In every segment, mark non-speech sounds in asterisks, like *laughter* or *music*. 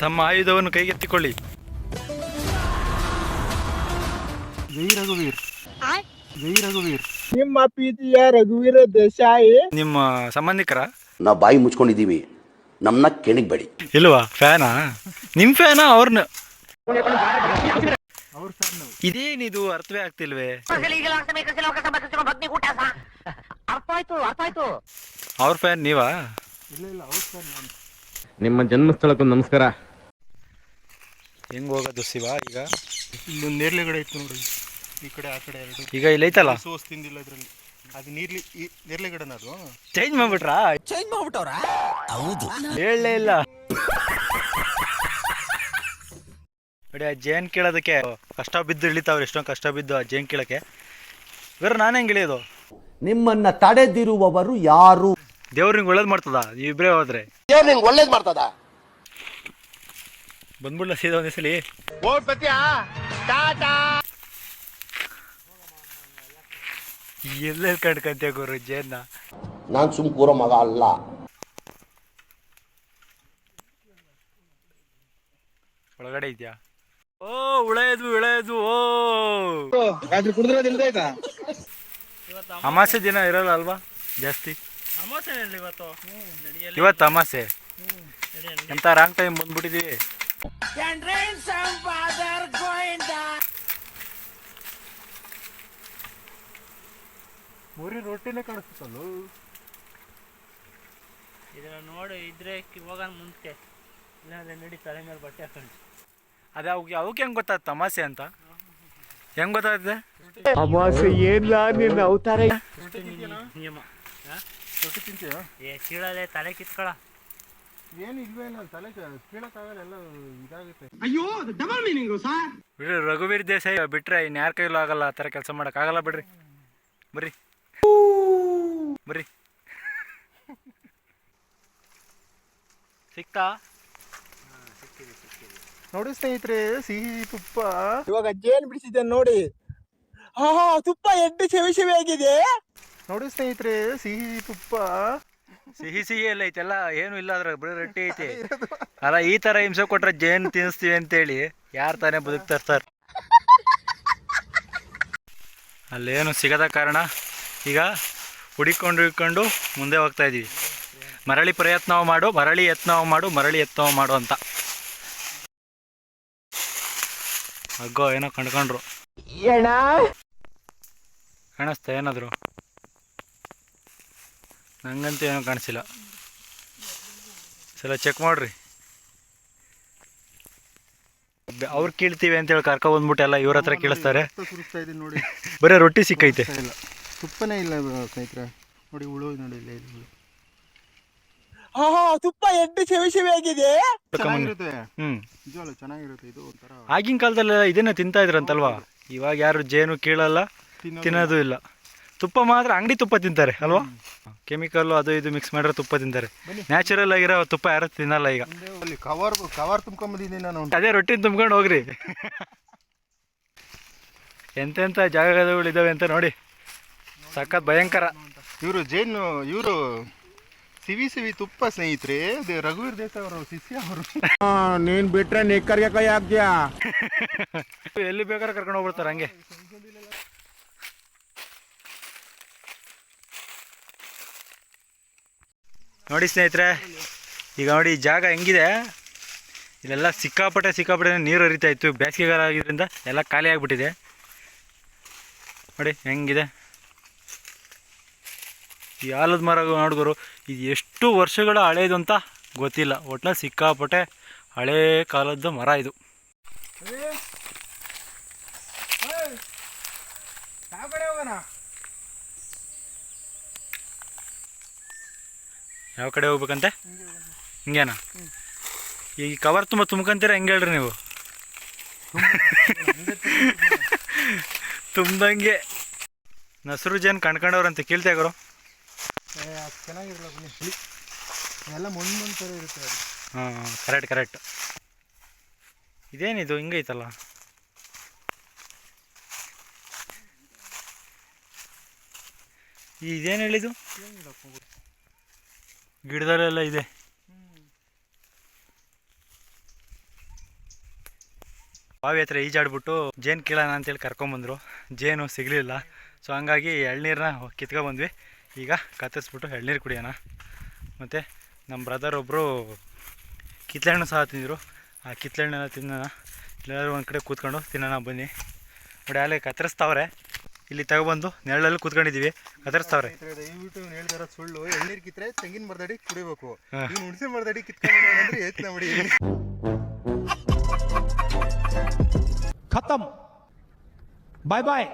ತಮ್ಮ ಆಯುಧವನ್ನು ಕೈಗೆತ್ತಿಕೊಳ್ಳಿ. ಜೈ ರಘುವೀರ್. ಜೈ ರಘುವೀರ್. ನಿಮ್ಮ ಪ್ರೀತಿಯ ರಘುವೀರ ದೇಸಾಯಿ. ನಿಮ್ಮ ಸಂಬಂಧಿಕರ? ನಾವು ಬಾಯಿ ಮುಚ್ಕೊಂಡಿದ್ದೀವಿ. ನಮ್ಮನ್ನ ಕೆಣಗಬೇಡಿ. ಇಲ್ವಾ? ಫ್ಯಾನಾ? ನಿಮ್ಮ ಫ್ಯಾನಾ ಅವ್ರನ್ನ ಇದೇನಿದು? ಅರ್ಥವೇ ಆಗ್ತಿಲ್ವೇ? ಅರ್ಥ ಆಯ್ತು ಅರ್ಥ ಆಯ್ತು ಅವ್ರ ಫ್ಯಾನ್ ನೀವಾ? ಇಲ್ಲ ಇಲ್ಲ ಅವ್ರ ಫ್ಯಾನ್ ನಿಮ್ಮ ಜನ್ಮಸ್ಥಳಕ್ಕೂ ನಮಸ್ಕಾರ. ಹೆಂಗ್ ಹೋಗೋದು ಶಿವ ಈಗ? ಇಲ್ಲೊಂದು ನೇರ್ಲೆಗಡೆ ಇತ್ತು ನೋಡ್ರಿ ಈ ಕಡೆ ಆ ಕಡೆ ಎರಡು. ಈಗ ಇಲ್ಲೈತಲ್ಲ ಸೋಸ್ ತಿಂದಿಲ್ಲ ಇದರಲ್ಲಿ. ಅದು ನೀರ್ಲಿ ಈ ನೇರ್ಲೆಗಡೆನ ಅದು? ಚೇಂಜ್ ಮಾಡ್ಬಿಟ್ರಾ? ಚೇಂಜ್ ಮಾಡ್ಬಿಟ್ಟವ್ರ? ಹೌದು. ಹೇಳಲೇ ಇಲ್ಲ. ನೋಡಿ ಆ ಜೇನ್ ಕೇಳೋದಕ್ಕೆ ಕಷ್ಟ ಬಿದ್ದು ಇಳಿತಾವ್ರೆ ಎಷ್ಟೊಂದು ಕಷ್ಟ ಬಿದ್ದು ಆ ಜೇನ್ ಕೇಳಕ್ಕೆ. ಇವ್ರ ನಾನು ಹೆಂಗೆ ಇಳಿಯೋದು? ನಿಮ್ಮನ್ನ ತಡೆದಿರುವವರು ಯಾರು? ದೇವ್ರು ನಿಂಗೆ ಒಳ್ಳೇದು ಮಾಡ್ತದ? ನೀವಿಬ್ರೇ ಹೋದ್ರೆ. ದೇವ್ರು ನಿಂಗೆ ಒಳ್ಳೇದು ಮಾಡ್ತದ? ಬಂದ್ಬಿಡ್ಲ ಸೀದಾ ಒಂದೇ ಸಲಿ ಎಲ್ಲೆಲ್ಲಿ ಕಂಡ್ಕಂತೆ ಗುರು ಜೇನ್ನ ನಾನು ಸುಮ್ ಕೂರೋ ಮಗ ಅಲ್ಲ. ಒಳಗಡೆ ಇದೆಯಾ? ಓ ಉಳೆದು ಉಳೆಯದು ಓ! ಅಮಾಸೆ ದಿನ ಇರಲ್ಲ ಅಲ್ವಾ? ಜಾಸ್ತಿ? ಇವತ್ತು. ಅಮಾಸೆ? ಎಂತ ರಾಂಗ್ ಟೈಮ್ ಬಂದ್ಬಿಟ್ಟಿದೀವಿ ಮೂರಿ ರೊಟ್ಟಿನೇ ಕಾಣಿಸ್ತಲ್ಲ ಇದನ್ನ ನೋಡಿ ಇದ್ರೆ ಹೋಗನ್ ಮುಂದೆ. ಇಲ್ಲಾಂದ್ರೆ ನಡಿ ತಲೆ ಮೇಲೆ ಬಟ್ಟೆ ಹಾಕೊಂಡು. ಅದೇ ಅವಕ್ಕೆ ಅವಕ್ಕೆ ಹೆಂಗ್ ಗೊತ್ತಾಯ್ತು ತಮಾಸೆ ಅಂತ? ಹೆಂಗ್ ಗೊತ್ತಾಗ್ತದೆ ನಿಯಮ ರೊಟ್ಟಿ ತಿಂತೀಯ? ಏ ಕೀಳಲೆ ತಲೆ ಕಿತ್ಕೊಳ. ಏನು ಇಲ್ವೇ ಇಲ್ಲ ತಲೆ ಕೀಳಕ್ಕಾಗಲ್ಲ ಎಲ್ಲ ಇದಾಗುತ್ತೆ. ಬಿಡ್ರಿ ರಘುವೀರ್ ದೇಸಾಯಿ ಬಿಟ್ರೆ ಇನ್ ಯಾರ ಕೈಲೂ ಆಗಲ್ಲ ಆ ತರ ಕೆಲಸ ಮಾಡಕ್. ಆಗಲ್ಲ ಬಿಡ್ರಿ. ಬರ್ರಿ. ಬರ್ರಿ. ಸಿಕ್ತಾ? ನೋಡಿ ಸ್ನೇಹಿತರೆ ಸಿಹಿ ತುಪ್ಪ. ಇವಾಗ ಜೇನ್ ಬಿಡಿಸಿದೆ ನೋಡಿ. ಹಾ ಹಾ ತುಪ್ಪ ಎಡ್ಡು ಸೆವಿ ಸೆವಿ ಆಗಿದೆ. ನೋಡಿ ಸ್ನೇಹಿತರೆ ಸಿಹಿ ತುಪ್ಪ. ಸಿಹಿ ಸಿಹಿ ಎಲ್ಲ ಐತೆಲ್ಲ ಏನು ಇಲ್ಲ ಅದ್ರ ಬರೀ ರೊಟ್ಟಿ ಐತಿ. ಅಲ್ಲ ಈ ತರ ಹಿಂಸೆ ಕೊಟ್ರೆ ಜೇನ್ ತಿನ್ನಿಸ್ತೀವಿ ಅಂತೇಳಿ ಯಾರು ತಾನೇ ಬದುಕ್ತಾರೆ ಸರ್ ಅಲ್ಲೇನು ಸಿಗದ ಕಾರಣ ಈಗ ಹುಡಿಕೊಂಡು ಹುಡ್ಕೊಂಡು ಮುಂದೆ ಹೋಗ್ತಾ ಇದೀವಿ ಮರಳಿ ಪ್ರಯತ್ನ ಮಾಡು ಮರಳಿ ಯತ್ನ ಮಾಡು ಮರಳಿ ಯತ್ನ ಮಾಡು ಅಂತ. ಅಗ್ಗೋ ಏನೋ ಕಂಡ್ಕೊಂಡ್ರು. ಕಾಣಿಸ್ತಾ ಏನಾದ್ರು? ನಂಗಂತೂ ಏನೂ ಕಾಣಿಸಿಲ್ಲ. ಸಲ ಚೆಕ್ ಮಾಡ್ರಿ. ಅವ್ರು ಕೀಳ್ತೀವಿ ಅಂತೇಳಿ ಕರ್ಕೊ ಬಂದ್ಬಿಟ್ಟು ಎಲ್ಲ ಇವ್ರ ಹತ್ರ ಕೇಳಿಸ್ತಾರೆ. ನೋಡಿ ಬರೀ ರೊಟ್ಟಿ ಸಿಕ್ಕೈತೆ. ಇಲ್ಲ ತುಪ್ಪನೇ ಇಲ್ಲ ಸ್ನೇಹಿತರೆ. ನೋಡಿ ಹುಳು ನೋಡಿ ಇಲ್ಲ ಇದು ಹುಳು. ಹಾ ಹಾ ತುಪ್ಪ ಎಡ್ಡು ಚೆವಿ ಚೆವಿ ಆಗಿದೆ. ಹ್ಮ್. ಚೆನ್ನಾಗಿರುತ್ತೆ. ಇದು ಒಂಥರ ಆಗಿನ ಕಾಲದಲ್ಲೆಲ್ಲ ಇದನ್ನ ತಿಂತಾ ಇದ್ರಂತಲ್ವಾ? ಇವಾಗ ಯಾರು ಜೇನು ಕೇಳಲ್ಲ ತಿನ್ನೋದು ಇಲ್ಲ. ತುಪ್ಪ ಮಾತ್ರ ಅಂಗಡಿ ತುಪ್ಪ ತಿಂತಾರೆ ಅಲ್ವಾ? ಕೆಮಿಕಲ್ ಅದು ಇದು ಮಿಕ್ಸ್ ಮಾಡಿರೋ ತುಪ್ಪ ತಿಂತಾರೆ. ನ್ಯಾಚುರಲ್ ಆಗಿರೋ ತುಪ್ಪ ಯಾರು ತಿನ್ನಲ್ಲ ಈಗ. ಕವರ್ ಕವರ್ ತುಂಬ್ಕೊಂಬಂದಿದ್ದೀನಿ ನಾನು ಅದೇ ರೊಟ್ಟಿ ತುಂಬ್ಕೊಂಡು ಹೋಗ್ರಿ. ಎಂತೆಂಥ ಜಾಗಗಳು ಇದಾವೆ ಅಂತ ನೋಡಿ. ಸಖತ್ ಭಯಂಕರ. ಇವರು ಜೈನು ಇವರು ಸಿವಿ ಸಿವಿ ತುಪ್ಪ ಸ್ನೇಹಿತರೆ ರಘುವೀರ್ ದೇಸಾಯಿ ಅವರು ಶಿಷ್ಯ ಅವರು. ನೀನ್ ಬಿಟ್ರೆ ನಿಕ್ಕರ್ಗೆ ಕೈ ಹಾಕ್ತೀಯ? ಎಲ್ಲಿ ಬೇಕಾದ್ರೆ ಕರ್ಕೊಂಡು ಹೋಗ್ಬಿಡ್ತಾರೆ ಹಂಗೆ. ನೋಡಿ ಸ್ನೇಹಿತರೆ, ಈಗ ನೋಡಿ ಜಾಗ ಹೆಂಗಿದೆ. ಇಲ್ಲೆಲ್ಲ ಸಿಕ್ಕಾಪಟ್ಟೆ ಸಿಕ್ಕಾಪಟ್ಟೆ ನೀರು ಹರಿತಾ ಇತ್ತು, ಬೇಸಿಗೆಗಾಲ ಆಗಿದ್ರಿಂದ ಎಲ್ಲ ಖಾಲಿ ಆಗಿಬಿಟ್ಟಿದೆ. ನೋಡಿ ಹೆಂಗಿದೆ. ಈ ಆಲದ ಮರ ನೋಡಿದ್ರು ಇದು ಎಷ್ಟು ವರ್ಷಗಳ ಹಳೇದು ಅಂತ ಗೊತ್ತಿಲ್ಲ. ಒಟ್ನಲ್ಲಿ ಸಿಕ್ಕಾಪಟ್ಟೆ ಹಳೇ ಕಾಲದ ಮರ ಇದು. ಹೋಗೋಣ. ಯಾವ ಕಡೆ ಹೋಗ್ಬೇಕಂತೆ? ಹಿಂಗೇನಾ? ಈ ಕವರ್ ತುಂಬ ತುಂಬ್ಕೊಂತೀರ? ಹೆಂಗೆ ಹೇಳ್ರಿ ನೀವು? ತುಂಬ್ದಂಗೆ ನಸರು ಜನ ಅಂತ ಕೇಳ್ತೆ ಚೆನ್ನಾಗಿರಲ್ಲ ಎಲ್ಲ ಮುಂದೆ ಮುಂದೆ ಥರ ಇರುತ್ತೆ ಅದು. ಹಾಂ ಕರೆಕ್ಟ್ ಕರೆಕ್ಟ್ ಇದೇನಿದು? ಹಿಂಗೈತಲ್ಲ? ಇದೇನು ಹೇಳಿದು ಗಿಡದಲ್ಲೆಲ್ಲ ಇದೆ. ಬಾವಿ ಹತ್ರ ಈಜಾಡ್ಬಿಟ್ಟು ಜೇನು ಕೀಳೋಣ ಅಂತೇಳಿ ಕರ್ಕೊಂಬಂದರು. ಜೇನು ಸಿಗಲಿಲ್ಲ. ಸೊ ಹಂಗಾಗಿ ಎಳ್ನೀರನ್ನ ಕಿತ್ಕೊಬಂದ್ವಿ. ಈಗ ಕತ್ತರಿಸ್ಬಿಟ್ಟು ಎಳ್ನೀರು ಕುಡಿಯೋಣ. ಮತ್ತು ನಮ್ಮ ಬ್ರದರ್ ಒಬ್ಬರು ಕಿತ್ಳೆಹಣ್ಣು ಸಹ ತಿಂದರು. ಆ ಕಿತ್ಳೆಹಣ್ಣೆಲ್ಲ ತಿನ್ನೋಣ. ಎಲ್ಲರೂ ಒಂದು ಕಡೆ ಕೂತ್ಕೊಂಡು ತಿನ್ನೋಣ ಬನ್ನಿ. ನೋಡಿ, ಅಲ್ಲಿ ಕತ್ತರಿಸ್ತಾವ್ರೆ. ಇಲ್ಲಿ ತಗೊಬಂದು ನೆರಳಲ್ಲಿ ಕೂತ್ಕೊಂಡಿದ್ದೀವಿ. ಕತ್ತರಿಸ್ತಾವ್ರೆ ದಯವಿಟ್ಟು ಹೇಳ್ತಾರ ಸುಳ್ಳು ಎಳ್ನೀರ್ ಕಿತ್ರೆ ತೆಂಗಿನ ಮರದಡಿ ಕುಡಿಬೇಕು. ಹುಣಸೆ ಮರದಡಿ ಕಿತ್ಕೊಂಡು ಅಂದ್ರೆ ಏತ್ನ ಬಿಡಿ. ಖತಮ್ ಬಾಯ್ ಬಾಯ್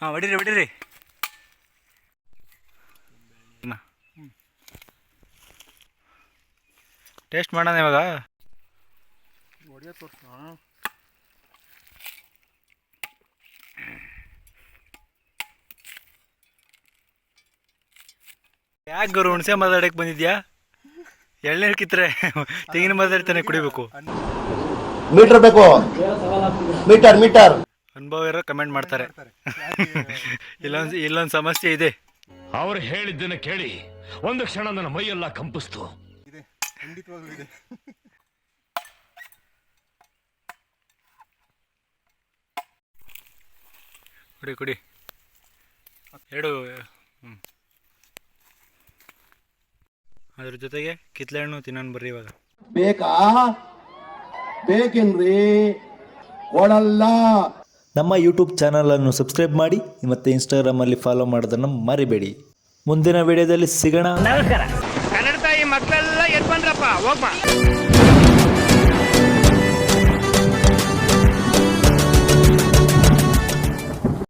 ಹಾಂ ಹೊಡೀರಿ ಹೊಡೀರಿ. ಟೇಸ್ಟ್ ಮಾಡೋಣ ಇವಾಗ. ಹೊಡಿಯೋ ತೋರಿಸ ಯಾಕೆ ಗುರು ಹುಣಸೆ ಮಾತಾಡಕ್ ಬಂದಿದ್ಯಾ? ಎಳ್ನೀರು ಕಿತ್ರೆ ತೆಂಗಿನ ಮಾತಾಡ್ತಾನೆ ಕುಡಿಬೇಕು. ಮೀಟರ್ ಬೇಕು. Meter meter. ಅನುಭವ ಇರೋ ಕಮೆಂಟ್ ಮಾಡ್ತಾರೆ. ಇಲ್ಲೊಂದು *laughs* ಇಲ್ಲೊಂದು ಸಮಸ್ಯೆ ಇದೆ. ಅವ್ರು ಹೇಳಿದ್ದನ್ನ ಕೇಳಿ ಒಂದು ಕ್ಷಣ ನನ್ನ ಮೈಯೆಲ್ಲ ಕಂಪಿಸ್ತು. ಇದೆ. ಖಂಡಿತವಾಗ್ಲೂ ಇದೆ. *laughs* ಕುಡಿ ಕುಡಿ. ಎರಡು ಹ್ಞೂ ಅದ್ರ ಜೊತೆಗೆ ಕಿತ್ಲೆ ಹಣ್ಣು ತಿನ್ನೋಣ ಬರ್ರಿ ಇವಾಗ. ಬೇಕಾ? ಬೇಕೇನ್ರಿ? ಕೊಡಲ್ಲ. ನಮ್ಮ ಯೂಟ್ಯೂಬ್ ಚಾನಲನ್ನು ಸಬ್ಸ್ಕ್ರೈಬ್ ಮಾಡಿ ಮತ್ತು ಇನ್ಸ್ಟಾಗ್ರಾಮಲ್ಲಿ ಫಾಲೋ ಮಾಡೋದನ್ನು ಮರಿಬೇಡಿ. ಮುಂದಿನ ವಿಡಿಯೋದಲ್ಲಿ ಸಿಗೋಣ. ಕನ್ನಡ ತಾಯಿ ಮಕ್ಕಳೆಲ್ಲ ಎದ್ ಬಂದ್ರಪ್ಪ ಹೋಗ್ಬಾ.